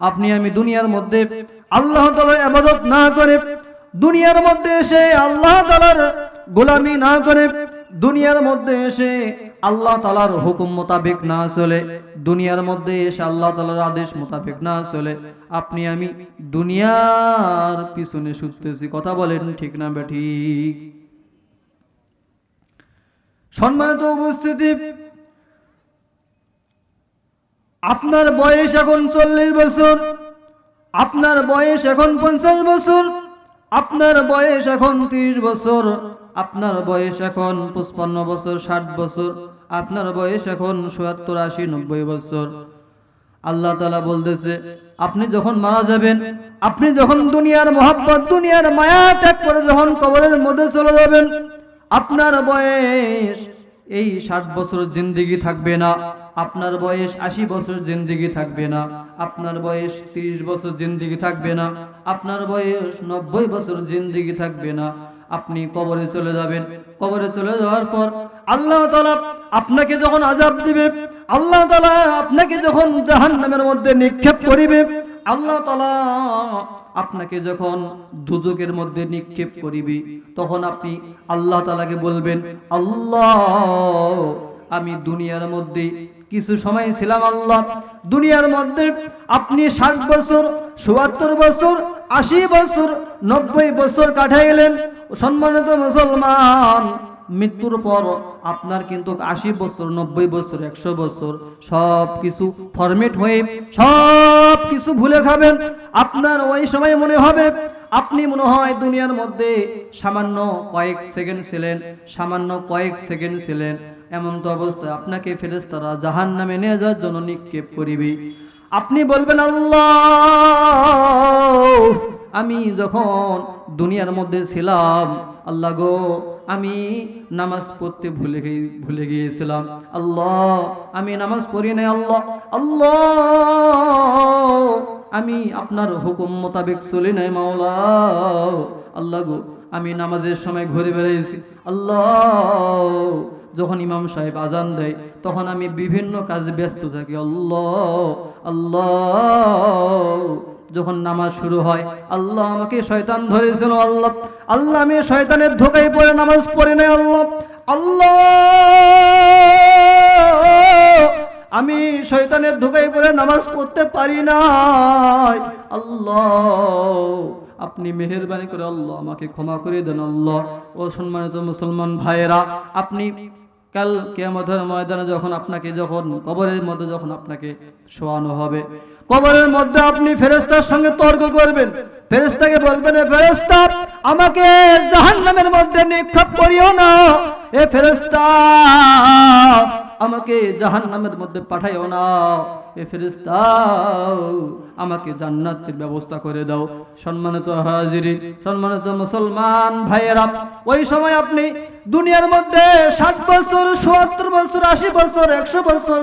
আপনি আমি দুনিয়ার মধ্যে আল্লাহ তালার আবাদত না করে দুনিয়ার মধ্যে এসে আল্লাহ তালার গোলামি না করে দুনিয়ার মধ্যে এসে আল্লাহ তালার হুকুম মোতাবেক না চলে, দুনিয়ার মধ্যে এসে আল্লাহ তালার আদেশ মোতাবেক না চলে, আপনি আমি দুনিয়ার পিছনে ছুটতেছি, কথা বলেন ঠিক না বে ঠিক? সম্মানিত উপস্থিতি আপনার বয়স এখন চল্লিশ বছর, আপনার বয়স এখন পঞ্চাশ বছর, আপনার বয়স এখন তিরিশ বছর, আপনার বয়স এখন পঁচপান্ন বছর, ষাট বছর, আপনার বয়স এখন সত্তর, আশি, নব্বই বছর। আল্লাহ তালা বলতেছে, আপনি যখন মারা যাবেন, আপনি যখন দুনিয়ার মোহাব্বত, দুনিয়ার মায়া ত্যাগ করে যখন কবরের মধ্যে চলে যাবেন, আপনার বয়স এই ষাট বছর জিন্দিগি থাকবে না। আপনার বয়স আশি বছর জিন্দিগি থাকবে না। আপনার বয়স তিরিশ বছর জিন্দিগি থাকবে না। আপনার বয়স নব্বই বছর জিন্দিগি থাকবে না। আপনি কবরে চলে যাবেন। কবরে চলে যাওয়ার পর আল্লাহ তালা আপনাকে যখন আজাব দিবে, আল্লাহ তালা আপনাকে যখন জাহান নামের মধ্যে নিক্ষেপ করিবে, আল্লাহ তালা আপনাকে যখন দুজকের মধ্যে নিক্ষেপ করিবে, তখন আপনি আল্লাহ তালাকে বলবেন, আল্লাহ আমি দুনিয়ার মধ্যে কিছু সময় ছিলাম আল্লাহ। দুনিয়ার মধ্যে আপনি ষাট বছর, চুয়াত্তর বছর, আশি বছর, নব্বই বছর কাটাইলেন। সম্মানিত মুসলমান, মৃত্যুর পর আপনার কিন্তু আশি বছর, নব্বই বছর, একশো বছর সব কিছু ফরমেট হয়ে সব কিছু ভুলে খাবেন। আপনার ওই সময় মনে হবে আপনি মনে হয় দুনিয়ার মধ্যে সামান্য কয়েক সেকেন্ড ছিলেন, সামান্য কয়েক সেকেন্ড ছিলেন, এমন তো অবস্থায় আপনাকে ফেরেস্তারা জাহান নামে নিয়ে যাওয়ার জন্য নিক্ষেপ করিবি। আপনি বলবেন, আল্লাহ, আমি যখন দুনিয়ার মধ্যে ছিলাম, আল্লাহ গো, আমি নামাজ পড়তে ভুলে ভুলে গিয়েছিলাম। আল্লাহ, আমি নামাজ পড়ি নাই, আল্লাহ আল্লাহ আমি আপনার হুকুম মোতাবেক চলি নাই, মাওলা। আল্লাহ গো, আমি নামাজের সময় ঘুরে বেড়াইছি। আল্লাহ, যখন ইমাম সাহেব আজান দেয়, তখন আমি বিভিন্ন কাজে ব্যস্ত থাকি। আল্লাহ আল্লাহ, যখন নামাজ শুরু হয়, আল্লাহ আমাকে শয়তান ধরেছিল, আল্লাহ। আল্লাহ, আমি শয়তানের ধোকায় পড়ে নামাজ পড়ি নাই, আল্লাহ। আল্লাহ আমি শয়তানের ধোকায় পড়ে নামাজ পড়তে পারি নাই। আল্লাহ, আপনি মেহেরবানি করে আল্লাহ আমাকে ক্ষমা করে দেন আল্লাহ। ও সম্মানিত মুসলমান ভাইয়েরা, আপনি কাল কেয়ামতের ময়দানে যখন আপনাকে, যখন কবরের মধ্যে যখন আপনাকে শোয়ানো হবে, কবরের মধ্যে আপনি ফেরেস্তার সঙ্গে তর্ক করবেন। ফেরেস্তাকে বলবেন ফেরেস্তা আমাকে জাহান্নামের মধ্যে নিক্ষেপ করিও না। এ ফেরেস্তা আমাকে জাহান্নামের মধ্যে পাঠাইও না। এ ফেরিস্তাও আমাকে জান্নাতের ব্যবস্থা করে দাও। সম্মানিত হাজিরি সম্মানিত মুসলমান ভাইয়েরা, ওই সময় আপনি দুনিয়ার মধ্যে ষাট বছর, সত্তর বছর, আশি বছর, একশো বছর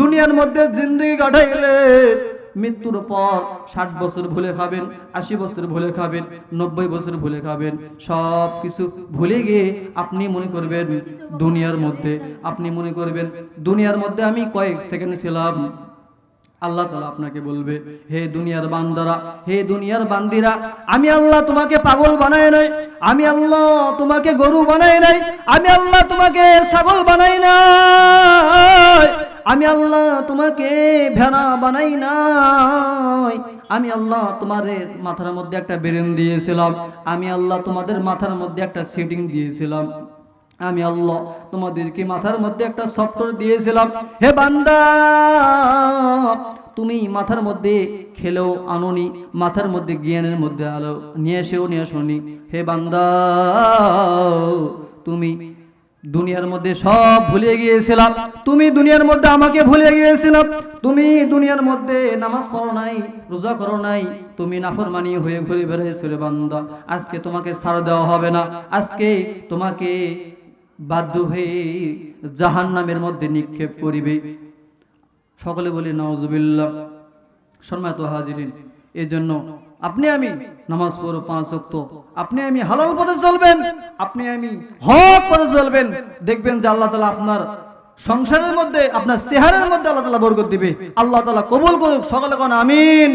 দুনিয়ার মধ্যে জিন্দগি কাটাইলে মৃত্যুর পর ষাট বছর ভুলে খাবেন, আশি বছর ভুলে খাবেন, নব্বই বছর ভুলে খাবেন, সব কিছু ভুলে গিয়ে আপনি মনে করবেন দুনিয়ার মধ্যে, আপনি মনে করবেন দুনিয়ার মধ্যে আমি কয়েক সেকেন্ড ছিলাম। আল্লাহ তালা আপনাকে বলবে, হে দুনিয়ার বান্দারা, হে দুনিয়ার বান্দিরা, আমি আল্লাহ তোমাকে পাগল বানাই নাই, আমি আল্লাহ তোমাকে গরু বানাই নাই, আমি আল্লাহ তোমাকে ছাগল বানাই নাই। আমি আল্লাহ তোমাকে ভেড়া বানাই নাই। আমি আল্লাহ তোমাদের মাথার মধ্যে একটা বেরেন দিয়েছিলাম। আমি আল্লাহ তোমাদের মাথার মধ্যে একটা সেটিং দিয়েছিলাম। আমি আল্লাহ তোমাদেরকে মাথার মধ্যে একটা সফটওয়্যার দিয়েছিলাম। হে বান্দা, তুমি মাথার মধ্যে খেলেও আনোনি, মাথার মধ্যে জ্ঞানের মধ্যে আলো নিয়ে এসেও নিয়ে আসনি। হে বান্দা, তুমি দুনিয়ার মধ্যে সব ভুলে গিয়েছিলাম। তুমি দুনিয়ার মধ্যে আমাকে ভুলে গিয়েছিলাম তুমি দুনিয়ার মধ্যে নামাজ পড়ো নাই, রোজা করো নাই, তুমি নাফরমানি হয়ে ঘুরে বেড়াইছিলে বান্দা। আজকে তোমাকে ছাড় দেওয়া হবে না। আজকে তোমাকে বাধ্য হয়ে জাহান নামের মধ্যে নিক্ষেপ করিবে। সকলে বলি নওয়াজবিল্লাহ সম্মানিত হাজিরিন এই জন্য আপনি আমি নামাজ পড়ো পাঁচ অক্ত আপনি আমি হালাল পথে চলবেন, আপনি আমি হক পথে চলবেন। দেখবেন যে আল্লাহ তালা আপনার সংসারের মধ্যে, আপনার চেহারের মধ্যে আল্লাহ তালা বরকত দিবে। আল্লাহ তালা কবুল করুক, সকলে কোন আমিন।